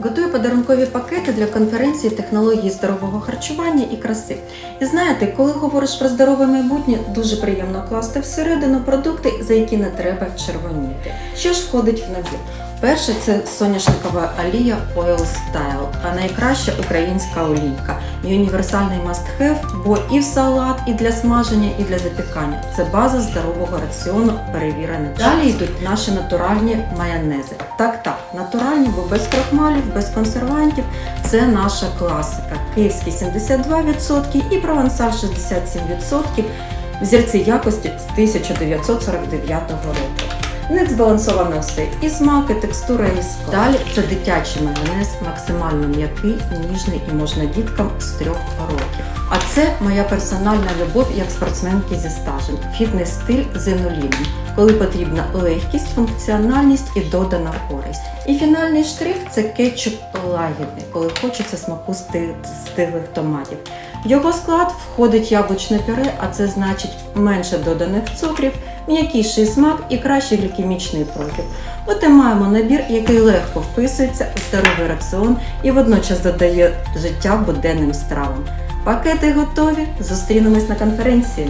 Готую подарункові пакети для конференції технології здорового харчування і краси. І знаєте, коли говориш про здорове майбутнє, дуже приємно класти всередину продукти, за які не треба червоніти. Що ж входить в набір? Перше це соняшникова олія Oil Style, а найкраща українська олійка. І універсальний must-have, бо і в салат, і для смаження, і для запікання. Це база здорового раціону, перевірений. Далі йдуть наші натуральні майонези. Так, так, натуральні, бо без крахмалів, без консервантів. Це наша класика. Київський 72% і провансаль 67%. Взірці якості з 1949 року. В них збалансовано все і смак, і текстура, і склад. Далі це дитячий майонез, максимально м'який, ніжний і можна діткам з трьох років. А це моя персональна любов як спортсменки зі стажем. Фітнес-стиль з коли потрібна легкість, функціональність і додана користь. І фінальний штрих це кетчуп лагідний, коли хочеться смаку стиглих томатів. В його склад входить яблучне пюре, а це значить менше доданих цукрів, м'якіший смак і кращий глікемічний профіль. От і маємо набір, який легко вписується у здоровий раціон і водночас додає життя буденним стравам. Пакети готові. Зустрінемось на конференції.